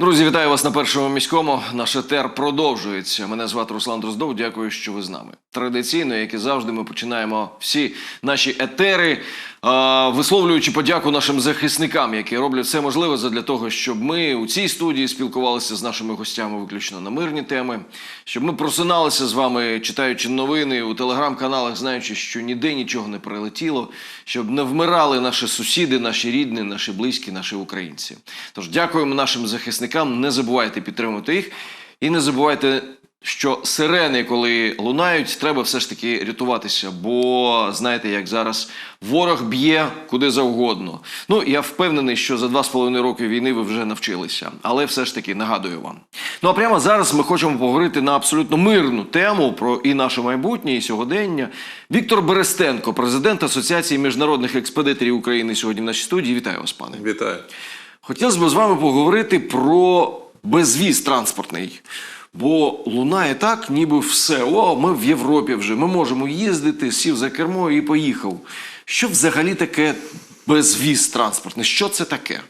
Друзі, вітаю вас на першому міському. Наш етер продовжується. Мене звати Руслан Дроздов. Дякую, що ви з нами. Традиційно, як і завжди, ми починаємо всі наші етери, висловлюючи подяку нашим захисникам, які роблять все можливе для того, щоб ми у цій студії спілкувалися з нашими гостями виключно на мирні теми, щоб ми просиналися з вами, читаючи новини у телеграм-каналах, знаючи, що ніде нічого не прилетіло, щоб не вмирали наші сусіди, наші рідні, наші близькі, наші українці. Тож дякуємо нашим захисникам. Не забувайте підтримувати їх і не забувайте. Що сирени, коли лунають, треба все ж таки рятуватися, бо знаєте, як зараз ворог б'є куди завгодно. Ну я впевнений, що за два з половиною роки війни ви вже навчилися, але все ж таки нагадую вам. Ну а прямо зараз ми хочемо поговорити на абсолютно мирну тему про і наше майбутнє, і сьогодення. Віктор Берестенко, президент Асоціації міжнародних експедиторів України, сьогодні в нашій студії. Вітаю вас, пане. Вітаю. Хотілося б з вами поговорити про безвіз транспортний. Бо лунає так, ніби все. О, ми в Європі вже, ми можемо їздити, сів за кермо і поїхав. Що взагалі таке безвіз транспортний? Що це таке?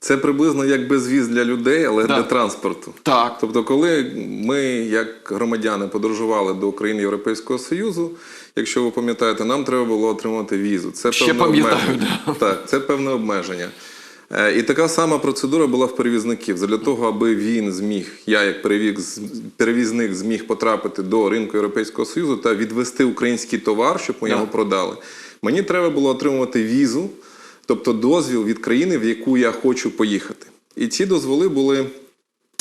Це приблизно як безвіз для людей, але Да. для транспорту. Так. Тобто, коли ми, як громадяни, подорожували до країн Європейського Союзу, якщо ви пам'ятаєте, нам треба було отримати візу. Це Ще певне пам'ятаю, обмеження. да. Так, це певне обмеження. Е, І така сама процедура була в перевізників. Для того, аби він зміг, я як перевіз- перевізник зміг потрапити до ринку Європейського Союзу та відвести український товар, щоб ми його продали. Мені треба було отримувати візу, тобто дозвіл від країни, в яку я хочу поїхати. І ці дозволи були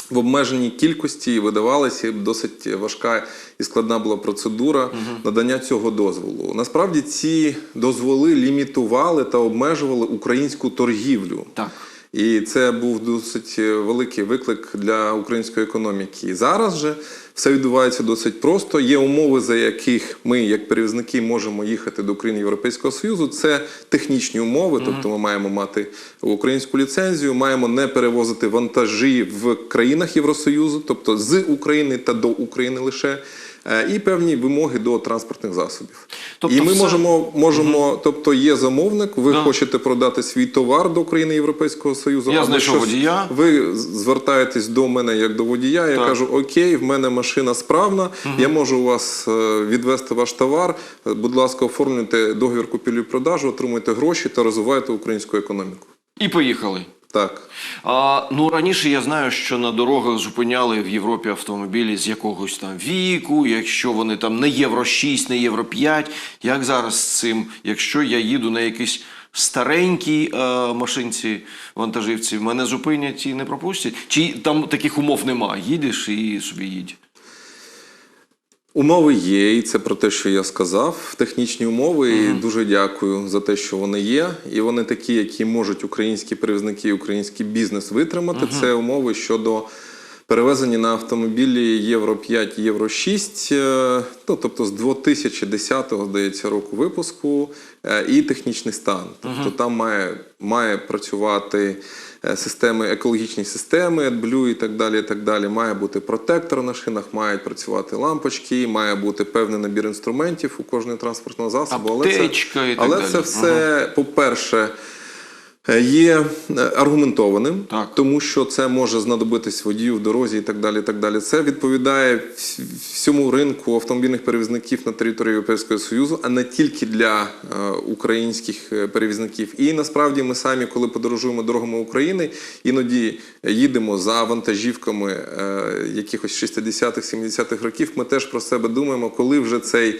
в обмеженій кількості і видавалися досить важка і складна була процедура надання цього дозволу. Насправді ці дозволи лімітували та обмежували українську торгівлю. Так. І це був досить великий виклик для української економіки. Зараз же все відбувається досить просто. Є умови, за яких ми, як перевізники, можемо їхати до країн Європейського Союзу. Це технічні умови, тобто ми маємо мати українську ліцензію, маємо не перевозити вантажі в країнах Євросоюзу, тобто з України та до України лише. Е, І певні вимоги до транспортних засобів. Тобто і ми все- можемо, можемо тобто є замовник, ви Да. хочете продати свій товар до країни Європейського Союзу. Я знайшов водія. Ви звертаєтесь до мене як до водія. Я кажу: Окей, в мене машина справна, я можу у вас е, відвести ваш товар. Е, Будь ласка, оформлюйте договір купівлі-продажу, отримуйте гроші та розвивайте українську економіку. І поїхали. Так. А, ну раніше я знаю, що на дорогах зупиняли в Європі автомобілі з якогось там віку, якщо вони там не євро 6, не євро 5. Як зараз з цим, якщо я їду на якійсь старенькій е, машинці вантажівці, мене зупинять і не пропустять? Чи там таких умов нема? Їдеш і собі їдь. Умови є, і це про те, що я сказав. Технічні умови. І дуже дякую за те, що вони є. І вони такі, які можуть українські перевізники і український бізнес витримати. Це умови щодо перевезення на автомобілі Євро 5, Євро 6, е, ну, тобто з 2010 здається року випуску, е, і технічний стан. Тобто там має, має працювати системи, екологічні системи, AdBlue і так далі. і так далі. Має бути протектор на шинах, мають працювати лампочки, має бути певний набір інструментів у кожного транспортного засобу. Але це, Аптечка і так але далі. це все, по-перше, е, є е, аргументованим, Так. тому що це може знадобитись водію в дорозі і так далі. і так далі. Це відповідає всьому ринку автомобільних перевізників на території Європейського Союзу, а не тільки для е, українських е, перевізників. І насправді ми самі, коли подорожуємо дорогами України, іноді їдемо за вантажівками е, якихось 60-х, 70-х років. Ми теж про себе думаємо, коли вже цей.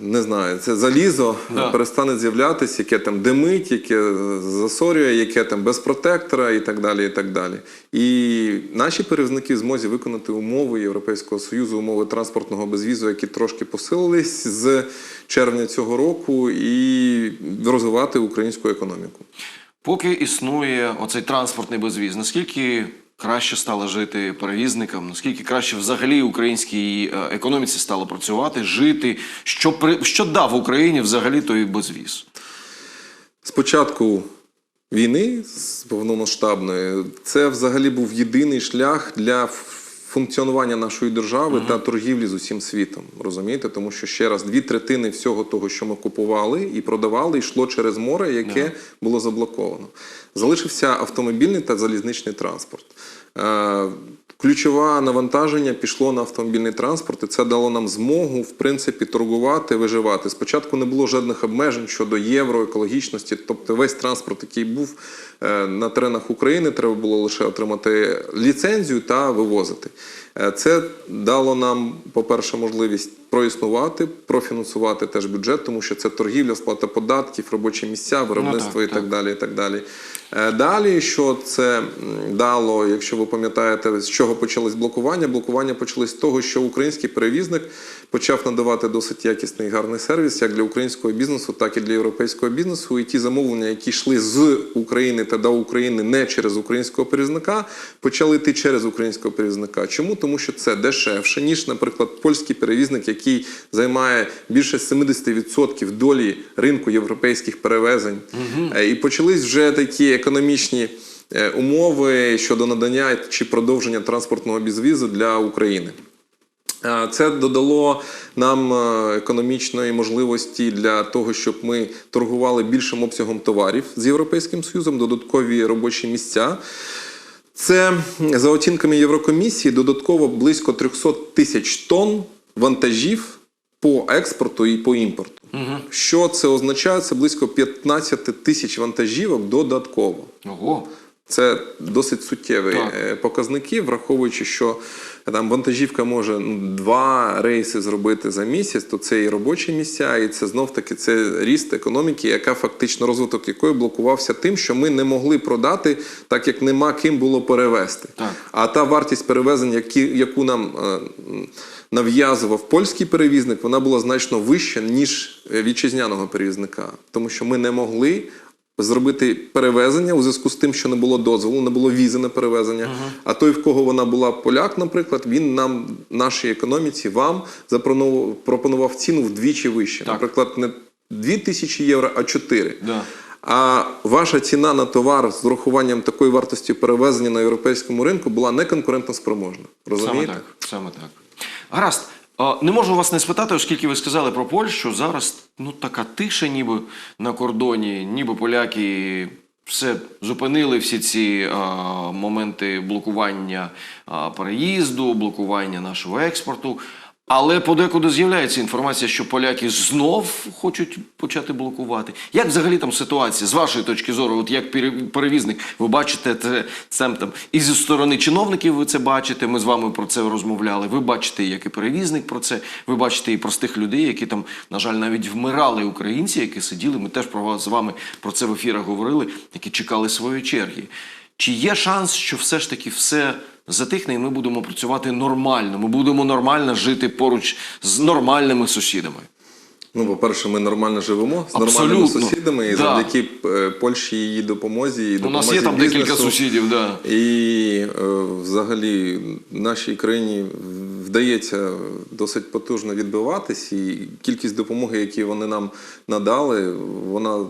Не знаю, це залізо Да. перестане з'являтися, яке там димить, яке засорює, яке там без протектора і так далі. І так далі. І наші перевізники в змозі виконати умови Європейського Союзу, умови транспортного безвізу, які трошки посилились з червня цього року, і розвивати українську економіку. Поки існує оцей транспортний безвіз, наскільки краще стало жити перевізникам, наскільки краще взагалі українській е, економіці стало працювати, жити, що при що дав Україні взагалі той безвіз? Спочатку війни повномасштабної це взагалі був єдиний шлях для функціонування нашої держави та торгівлі з усім світом. Розумієте? Тому що ще раз дві третини всього того, що ми купували і продавали, йшло через море, яке було заблоковано. Залишився автомобільний та залізничний транспорт. Ключове навантаження пішло на автомобільний транспорт, і це дало нам змогу, в принципі, торгувати, виживати. Спочатку не було жодних обмежень щодо євро, екологічності. Тобто весь транспорт, який був е, на теренах України, треба було лише отримати ліцензію та вивозити. Е, Це дало нам, по-перше, можливість проіснувати, профінансувати теж бюджет, тому що це торгівля, сплата податків, робочі місця, виробництво так, і так так. далі. І так далі. Е, Далі, що це дало, якщо ви пам'ятаєте, з чого почались блокування? Блокування почались з того, що український перевізник почав надавати досить якісний і гарний сервіс як для українського бізнесу, так і для європейського бізнесу. І ті замовлення, які йшли з України та до України не через українського перевізника, почали йти через українського перевізника. Чому? Тому що це дешевше, ніж, наприклад, польський перевізник, який займає більше 70% долі ринку європейських перевезень. Е, І почались вже такі економічні умови щодо надання чи продовження транспортного безвізу для України. Е, Це додало нам е, економічної можливості для того, щоб ми торгували більшим обсягом товарів з Європейським Союзом, додаткові робочі місця. Це за оцінками Єврокомісії додатково близько 300 тисяч тонн вантажів по експорту і по імпорту. Що це означає? Це близько 15 тисяч вантажівок додатково. Ого. Це досить суттєві Так. е, показники, враховуючи, що там вантажівка може ну, два рейси зробити за місяць, то це і робочі місця, і це знов таки це ріст економіки, яка фактично розвиток якої блокувався тим, що ми не могли продати, так як нема ким було перевезти. Так. А та вартість перевезень, які, яку нам е, нав'язував польський перевізник, вона була значно вища, ніж е, вітчизняного перевізника, тому що ми не могли. Зробити перевезення у зв'язку з тим, що не було дозволу, не було візи на перевезення. А той, в кого вона була поляк, наприклад, він нам, нашій економіці, вам запропонував пропонував ціну вдвічі вище. Так. Наприклад, не 2 тисячі євро, а 4. Да. А ваша ціна на товар з урахуванням такої вартості перевезення на європейському ринку була неконкурентно спроможна. Саме Розумієте? так. Саме так. Гаразд. Не можу вас не спитати, оскільки ви сказали про Польщу. Зараз ну така тиша, ніби на кордоні, ніби поляки все зупинили всі ці а, моменти блокування а, переїзду, блокування нашого експорту. Але подекуди з'являється інформація, що поляки знов хочуть почати блокувати. Як взагалі там ситуація з вашої точки зору? От як пере- перевізник, ви бачите це, це там і зі сторони чиновників ви це бачите. Ми з вами про це розмовляли. Ви бачите, як і перевізник про це. Ви бачите і простих людей, які там, на жаль, навіть вмирали українці, які сиділи. Ми теж про вас з вами про це в ефірах говорили, які чекали своєї черги. Чи є шанс, що все ж таки все затихне, і ми будемо працювати нормально? Ми будемо нормально жити поруч з нормальними сусідами? Ну, по-перше, ми нормально живемо з нормальними Абсолютно. сусідами, і Да. завдяки е, Польщі її допомозі і У нас є там бізнесу, декілька сусідів, да. І е, взагалі нашій країні вдається досить потужно відбиватись, і кількість допомоги, які вони нам надали, вона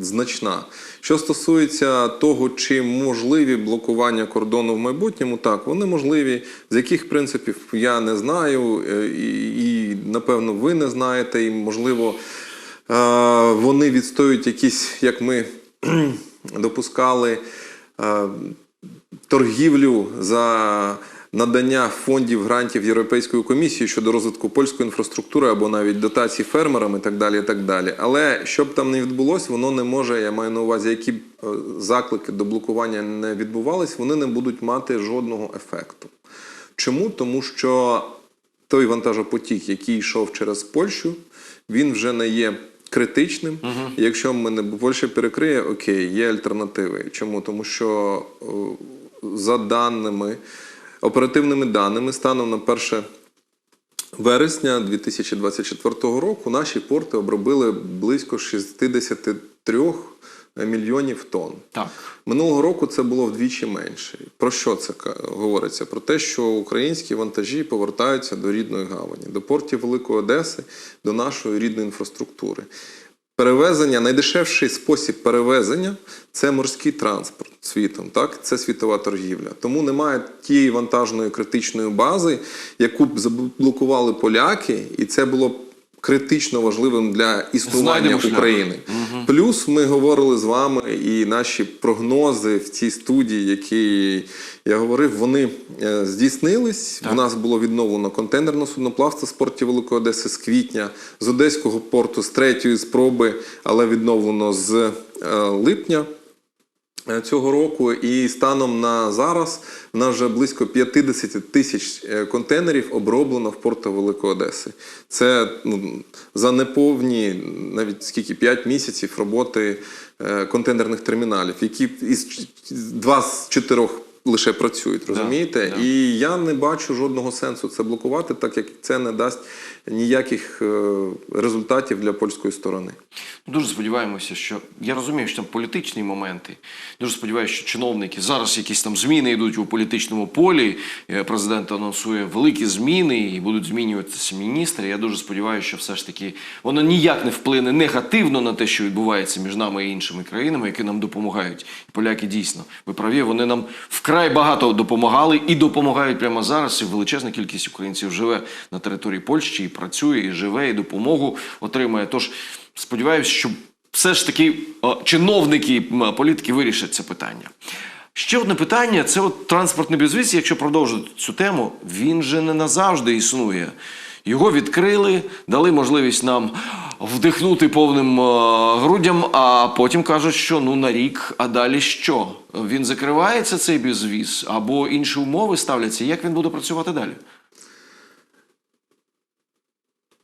значна. Що стосується того, чи можливі блокування кордону в майбутньому, так вони можливі. З яких принципів я не знаю, е, і, і напевно ви не знаєте, і можливо. е, Вони відстоюють якісь, як ми допускали, е, торгівлю за надання фондів грантів Європейської комісії щодо розвитку польської інфраструктури або навіть дотацій фермерам і так далі. І так далі. Але що б там не відбулося, воно не може, я маю на увазі, які б е, заклики до блокування не відбувались, вони не будуть мати жодного ефекту. Чому? Тому що той вантажопотік, який йшов через Польщу, він вже не є критичним. Якщо мене Польща перекриє, окей, є альтернативи. Чому? Тому що за даними, оперативними даними, станом на 1 вересня 2024 року наші порти обробили близько 63 мільйонів тонн. Так. Минулого року це було вдвічі менше. Про що це говориться? Про те, що українські вантажі повертаються до рідної гавані, до портів Великої Одеси, до нашої рідної інфраструктури. Перевезення, найдешевший спосіб перевезення це морський транспорт світом. Так? Це світова торгівля. Тому немає тієї вантажної критичної бази, яку б заблокували поляки, і це було б критично важливим для існування. України. Плюс ми говорили з вами, і наші прогнози в цій студії, які я говорив, вони е, здійснились. У нас було відновлено контейнерне судноплавство з портів Великої Одеси з квітня, з Одеського порту з третьої спроби, але відновлено з е, липня. Е, Цього року і станом на зараз в нас вже близько 50 тисяч е, контейнерів оброблено в порту Великої Одеси. Це ну, за неповні навіть скільки 5 місяців роботи е, контейнерних терміналів, які із два з чотирьох лише працюють, розумієте? да. І я не бачу жодного сенсу це блокувати, так як це не дасть ніяких е, результатів для польської сторони. Дуже сподіваємося, що я розумію, що там політичні моменти. Дуже сподіваюся, що чиновники зараз якісь там зміни йдуть у політичному полі. Е, Президент анонсує великі зміни і будуть змінюватися міністри. Я дуже сподіваюся, що все ж таки воно ніяк не вплине негативно на те, що відбувається між нами і іншими країнами, які нам допомагають. І поляки дійсно ви праві. Вони нам вкрай багато допомагали і допомагають прямо зараз. І величезна кількість українців живе на території Польщі працює, і живе, і допомогу отримує. Тож сподіваюся, що все ж таки чиновники, м, політики вирішать це питання. Ще одне питання це от транспортний безвіз, якщо продовжити цю тему, він же не назавжди існує. Його відкрили, дали можливість нам вдихнути повним е, грудям, а потім кажуть, що ну на рік, а далі що? Він закривається цей безвіз, або інші умови ставляться. Як він буде працювати далі?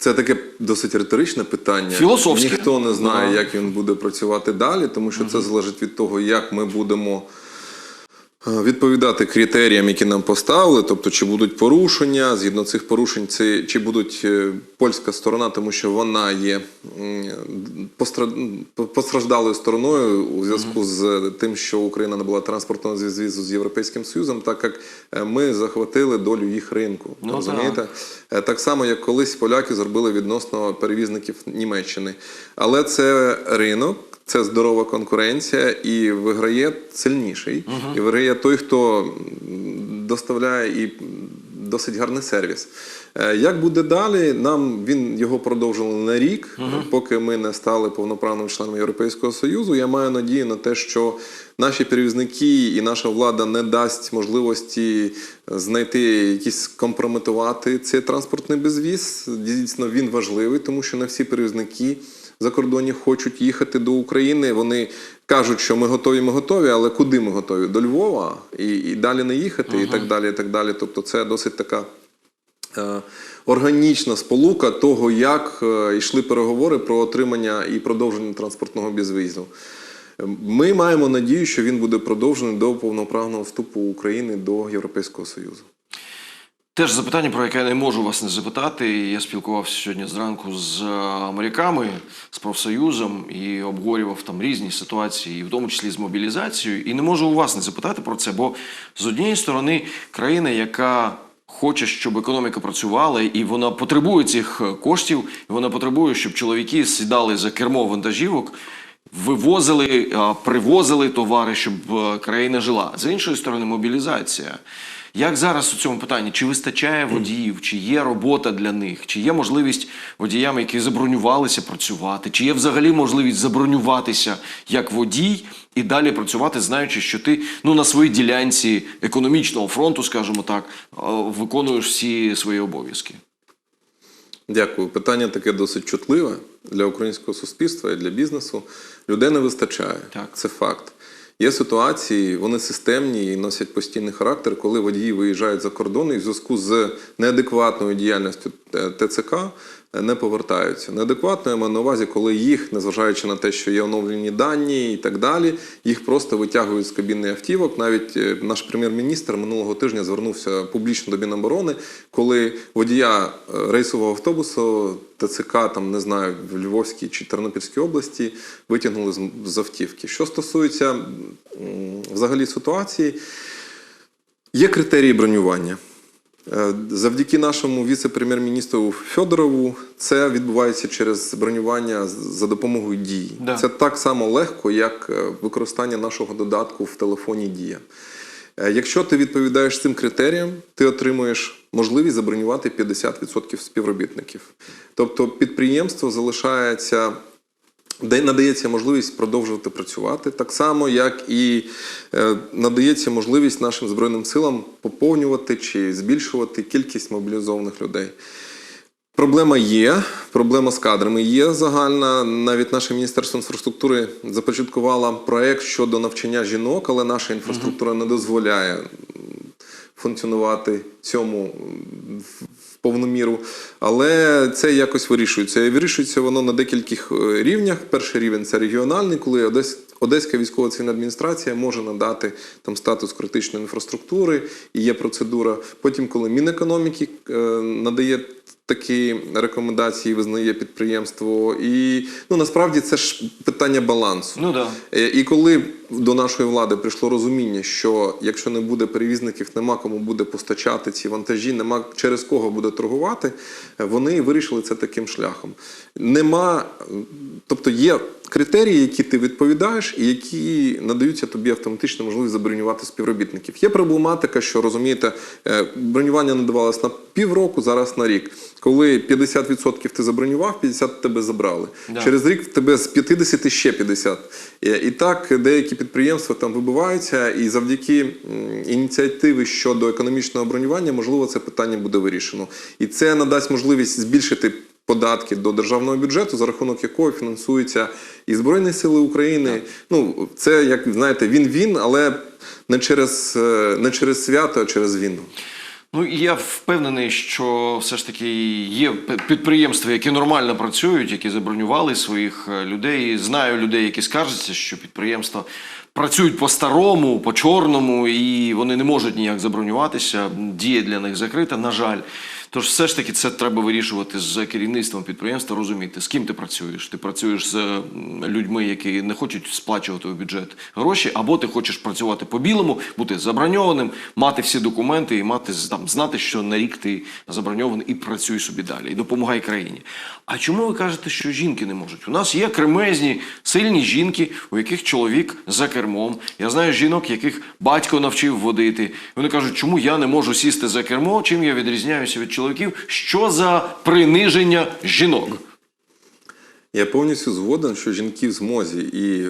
Це таке досить риторичне питання. Філософське. Ніхто не знає, Ага. як він буде працювати далі, тому що це залежить від того, як ми будемо відповідати критеріям, які нам поставили, тобто чи будуть порушення, згідно цих порушень, це, чи будуть е, польська сторона, тому що вона є постраждалою стороною у зв'язку з тим, що Україна не була транспортного зв'язку з Європейським Союзом, так як е, ми захватили долю їх ринку. Ну, розумієте? Е, Так само, як колись поляки зробили відносно перевізників Німеччини. Але це ринок, це здорова конкуренція, і виграє сильніший. І виграє той, хто доставляє і досить гарний сервіс. Е, Як буде далі? Нам він його продовжили на рік, поки ми не стали повноправним членом Європейського Союзу. Я маю надію на те, що наші перевізники і наша влада не дасть можливості знайти якісь компрометувати цей транспортний безвіз. Дійсно, він важливий, тому що не всі перевізники за кордоні хочуть їхати до України. Вони кажуть, що ми готові, ми готові, але куди ми готові? До Львова і, і далі не їхати, і так далі. І так далі. Тобто, це досить така. е, Органічна сполука того, як е, йшли переговори про отримання і продовження транспортного безвізу. Ми маємо надію, що він буде продовжений до повноправного вступу України до Європейського Союзу. Теж запитання, про яке я не можу вас не запитати. Я спілкувався сьогодні зранку з е, моряками, з профсоюзом і обговорював там різні ситуації, в тому числі з мобілізацією. І не можу у вас не запитати про це, бо з однієї сторони країна, яка хоче, щоб економіка працювала, і вона потребує цих е, коштів, і вона потребує, щоб чоловіки сідали за кермо вантажівок. Вивозили, привозили товари, щоб е, країна жила. З іншої сторони, мобілізація. Як зараз у цьому питанні? Чи вистачає водіїв, чи є робота для них, чи є можливість водіям, які забронювалися, працювати, чи є взагалі можливість забронюватися як водій і далі працювати, знаючи, що ти ну на своїй ділянці економічного фронту, скажімо так, е, виконуєш всі свої обов'язки? Дякую. Питання таке досить чутливе для українського суспільства і для бізнесу. Людей не вистачає. Так. Це факт. Є ситуації, вони системні і носять постійний характер, коли водії виїжджають за кордон і в зв'язку з неадекватною діяльністю е, ТЦК не повертаються. Неадекватно я маю на увазі, коли їх, незважаючи на те, що є оновлені дані і так далі, їх просто витягують з кабіни автівок. Навіть е, наш прем'єр-міністр минулого тижня звернувся публічно до Міноборони, коли водія е, рейсового автобусу ТЦК, там не знаю, в Львовській чи Тернопільській області витягнули з, з автівки. Що стосується взагалі ситуації, є критерії бронювання. Е, Завдяки нашому віце-прем'єр-міністру Федорову це відбувається через бронювання за допомогою дії. Да. Це так само легко, як е, використання нашого додатку в телефоні Дія. Е, Якщо ти відповідаєш цим критеріям, ти отримуєш можливість забронювати 50% співробітників. Тобто підприємство залишається де надається можливість продовжувати працювати, так само, як і е, надається можливість нашим Збройним силам поповнювати чи збільшувати кількість мобілізованих людей. Проблема є, проблема з кадрами є загальна. Навіть наше міністерство інфраструктури започаткувало проект щодо навчання жінок, але наша інфраструктура не дозволяє функціонувати цьому повну міру. Але це якось вирішується. І вирішується воно на декількох е, рівнях. Перший рівень це регіональний, коли Одесь, Одеська військова цивільна адміністрація може надати там статус критичної інфраструктури, і є процедура. Потім, коли Мінекономіки е, надає такі рекомендації, визнає підприємство. І ну насправді це ж питання балансу. Ну да. Е, І коли до нашої влади прийшло розуміння, що якщо не буде перевізників, нема кому буде постачати ці вантажі, нема через кого буде торгувати, е, вони вирішили це таким шляхом. Нема, тобто є критерії, які ти відповідаєш, і які надаються тобі автоматично можливість забронювати співробітників. Є проблематика, що розумієте, е, бронювання надавалось на півроку, зараз на рік. Коли 50% ти забронював, 50% тебе забрали. Да. Через рік в тебе з 50 ще 50. Е, І так деякі підприємства там вибиваються, і завдяки ініціативи щодо економічного бронювання, можливо, це питання буде вирішено. І це надасть можливість збільшити податки до державного бюджету, за рахунок якого фінансуються і Збройні Сили України. Ну, це, як знаєте, він-він, але не через, е, не через свято, а через війну. Ну і я впевнений, що все ж таки є підприємства, які нормально працюють, які забронювали своїх е, людей. Знаю людей, які скаржаться, що підприємства працюють по-старому, по-чорному, і вони не можуть ніяк забронюватися. Дія для них закрита, на жаль. Тож все ж таки це треба вирішувати з керівництвом підприємства, розуміти, з ким ти працюєш. Ти працюєш з людьми, які не хочуть сплачувати у бюджет гроші, або ти хочеш працювати по-білому, бути заброньованим, мати всі документи і мати там знати, що на рік ти заброньований і працюй собі далі, і допомагай країні. А чому ви кажете, що жінки не можуть? У нас є кремезні, сильні жінки, у яких чоловік за кермом. Я знаю жінок, яких батько навчив водити. Вони кажуть, чому я не можу сісти за кермо, чим я відрізняюся від чоловіків? Що за приниження жінок? Я повністю згоден, що жінки в змозі, і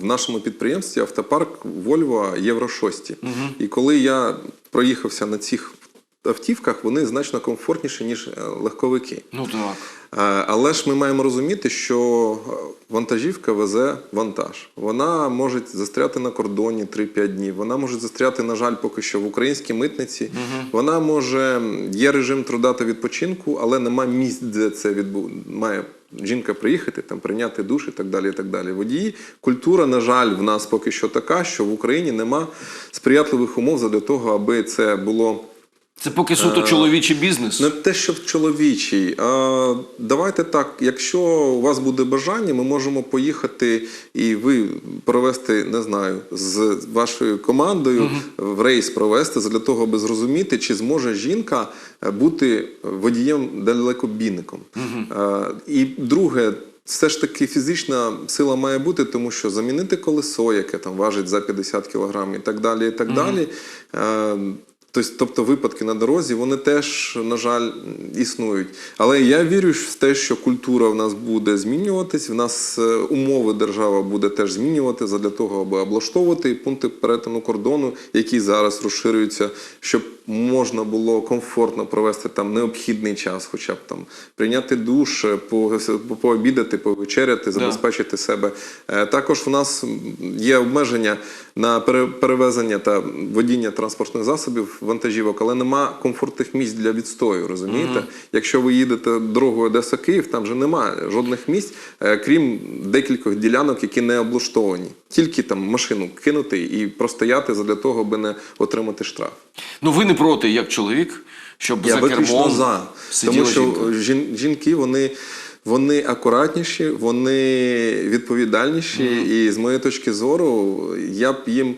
в- нашому підприємстві автопарк Volvo Євро 6. І коли я проїхався на цих автівках, вони значно комфортніші, ніж е, легковики. Ну так. Е, Але ж ми маємо розуміти, що е, вантажівка везе вантаж. Вона може застряти на кордоні 3-5 днів. Вона може застряти, на жаль, поки що в українській митниці. Вона може є режим труда та відпочинку, але нема місць, де це відбу... має жінка приїхати, там прийняти душ і так далі. І так далі. Водії, культура, на жаль, в нас поки що така, що в Україні нема сприятливих умов для того, аби це було. Це поки суто чоловічий бізнес. Не те, що в чоловічий. А, давайте так, якщо у вас буде бажання, ми можемо поїхати і ви провести, не знаю, з вашою командою в рейс провести для того, аби зрозуміти, чи зможе жінка е, бути водієм далекобійником. А, і друге. Все ж таки фізична сила має бути, тому що замінити колесо, яке там важить за 50 кг і так далі. і так далі. Е, тобто випадки на дорозі, вони теж, на жаль, існують. Але я вірю в те, що культура в нас буде змінюватись, в нас е, умови держава буде теж змінювати для того, аби облаштовувати пункти перетину кордону, які зараз розширюються, щоб можна було комфортно провести там необхідний час, хоча б там прийняти душ, е, по- по- пообідати, повечеряти, забезпечити себе. Е, Також в нас є обмеження на пере- перевезення та водіння транспортних засобів вантажівок, але нема комфортних місць для відстою. Розумієте? Якщо ви їдете дорогою Одеса Київ, там же немає жодних місць, е, крім декількох ділянок, які не облаштовані. Тільки там машину кинути і простояти для того, аби не отримати штраф. Ну ви не проти, як чоловік, щоб Я за виключно кермом за. сиділа Тому що жінка. жін- жінки вони, вони акуратніші, вони відповідальніші, і з моєї точки зору, я б їм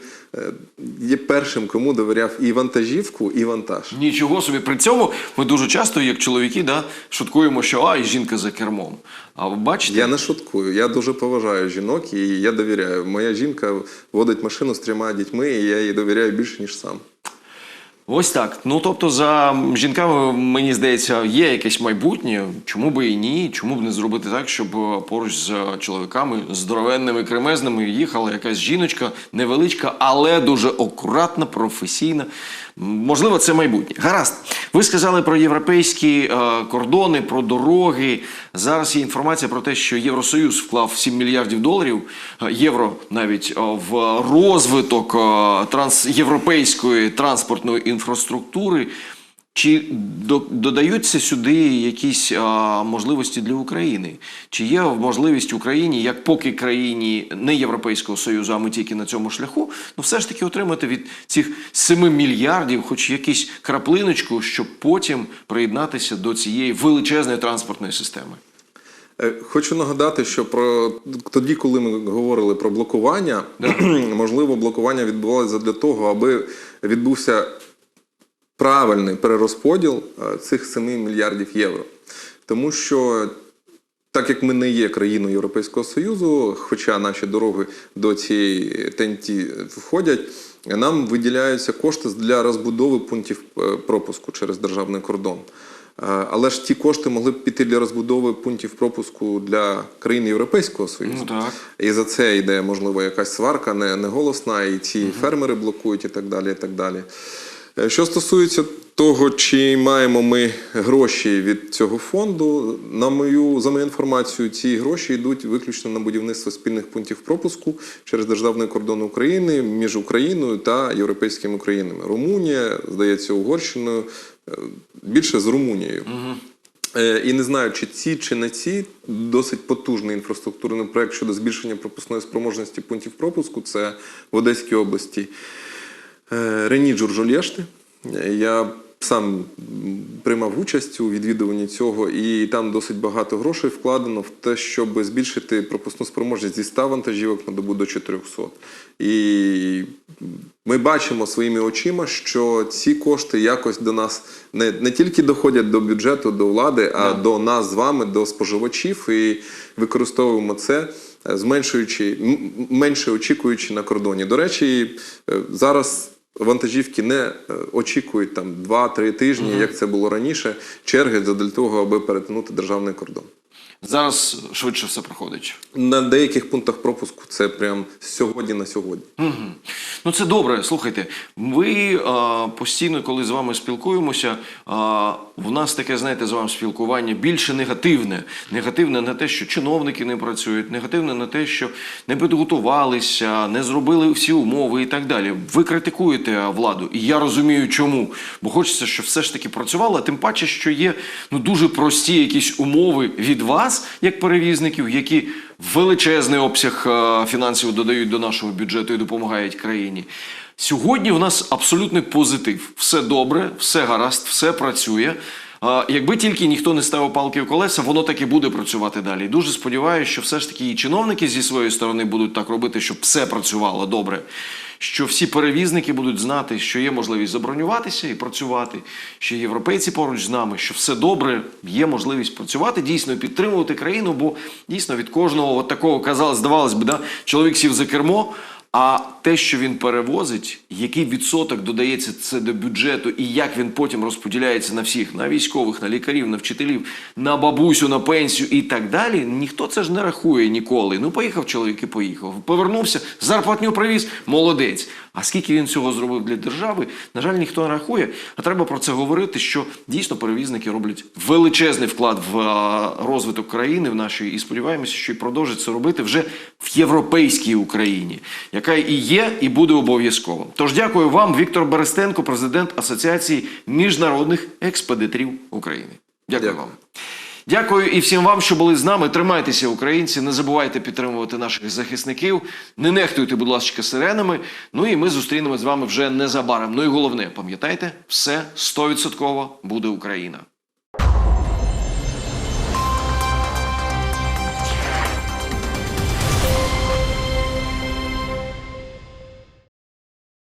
є першим, кому довіряв і вантажівку, і вантаж. Нічого собі. При цьому ми дуже часто, як чоловіки, да, шуткуємо, що а, і жінка за кермом. А ви бачите, Я не шуткую. Я дуже поважаю жінок і я довіряю. Моя жінка водить машину з трьома дітьми, і я їй довіряю більше, ніж сам. Ось так. Ну тобто, за жінками, мені здається, є якесь майбутнє. Чому би і ні? Чому б не зробити так, щоб е, поруч з чоловіками здоровенними, кремезними їхала якась жіночка, невеличка, але дуже акуратна, професійна. Можливо, це майбутнє. Гаразд. Ви сказали про європейські е, кордони, про дороги. Зараз є інформація про те, що Євросоюз вклав 7 мільярдів доларів е, євро навіть е, в розвиток е, трансєвропейської транспортної інфраструктури. Чи додаються сюди якісь а, можливості для України? Чи є можливість Україні, як поки країні не Європейського Союзу, а ми тільки на цьому шляху, ну все ж таки отримати від цих 7 мільярдів, хоч якусь краплиночку, щоб потім приєднатися до цієї величезної транспортної системи? Е, Хочу нагадати, що про тоді, коли ми говорили про блокування, можливо, блокування відбувалося для того, аби відбувся правильний перерозподіл е, цих 7 мільярдів євро. Тому що так як ми не є країною Європейського Союзу, хоча наші дороги до цієї ТНТ входять, нам виділяються кошти для розбудови пунктів е, пропуску через державний кордон. Е, Але ж ті кошти могли б піти для розбудови пунктів пропуску для країн Європейського Союзу. Ну так. І за це йде, можливо, якась сварка не, не голосна, і ці фермери блокують, і так далі. І так далі. Е, Що стосується того, чи маємо ми гроші від цього фонду, на мою за мою інформацію, ці гроші йдуть виключно на будівництво спільних пунктів пропуску через державний кордон України між Україною та європейськими країнами. Румунія, здається, Угорщиною, е, більше з Румунією. Е, І не знаю, чи ці, чи не ці досить потужний інфраструктурний проект щодо збільшення пропускної спроможності пунктів пропуску. Це в Одеській області Рені Джуржолєшти. Е, Я сам приймав участь у відвідуванні цього, і там досить багато грошей вкладено в те, щоб збільшити пропускну спроможність зі 100 вантажівок на добу до 400. І ми бачимо своїми очима, що ці кошти якось до нас не, не тільки доходять до бюджету, до влади, а до нас з вами, до споживачів, і використовуємо це, е, зменшуючи менше очікуючи на кордоні. До речі, е, зараз. Вантажівки не е, очікують там 2-3 тижні, як це було раніше, черги для того, аби перетинути державний кордон. Зараз швидше все проходить. На деяких пунктах пропуску це прям сьогодні на сьогодні. Мгм. Ну це добре. Слухайте, ви а, постійно, коли з вами спілкуємося, а, в нас таке, знаєте, з вами спілкування більше негативне. Негативне на те, що чиновники не працюють, негативне на те, що не підготувалися, не зробили всі умови і так далі. Ви критикуєте владу, і я розумію, чому. Бо хочеться, щоб все ж таки працювало, тим паче, що є ну дуже прості якісь умови від вас, як перевізників, які величезний обсяг е, фінансів додають до нашого бюджету і допомагають країні. Сьогодні в нас абсолютний позитив. Все добре, все гаразд, все працює. Якби тільки ніхто не ставив палки в колеса, воно так і буде працювати далі. Дуже сподіваюся, що все ж таки і чиновники зі своєї сторони будуть так робити, щоб все працювало добре. Що всі перевізники будуть знати, що є можливість забронюватися і працювати, що європейці поруч з нами, що все добре, є можливість працювати, дійсно підтримувати країну, бо дійсно від кожного от такого казалось, здавалось би, да, чоловік сів за кермо. А те, що він перевозить, який відсоток додається це до бюджету, і як він потім розподіляється на всіх, на військових, на лікарів, на вчителів, на бабусю, на пенсію і так далі, ніхто це ж не рахує ніколи. Ну, поїхав чоловік і поїхав. Повернувся, зарплатню привіз, молодець. А скільки він цього зробив для держави, на жаль, ніхто не рахує. А треба про це говорити, що дійсно перевізники роблять величезний вклад в розвиток країни в нашої, і сподіваємося, що і продовжать це робити вже в європейській Україні, яка і є, і буде обов'язково. Тож дякую вам, Віктор Берестенко, президент Асоціації міжнародних експедиторів України. Дякую, Дякую. вам. Дякую і всім вам, що були з нами. Тримайтеся, українці. Не забувайте підтримувати наших захисників. Не нехтуйте, будь ласка, сиренами. Ну і ми зустрінемось з вами вже незабаром. Ну і головне, пам'ятайте, все 100% буде Україна.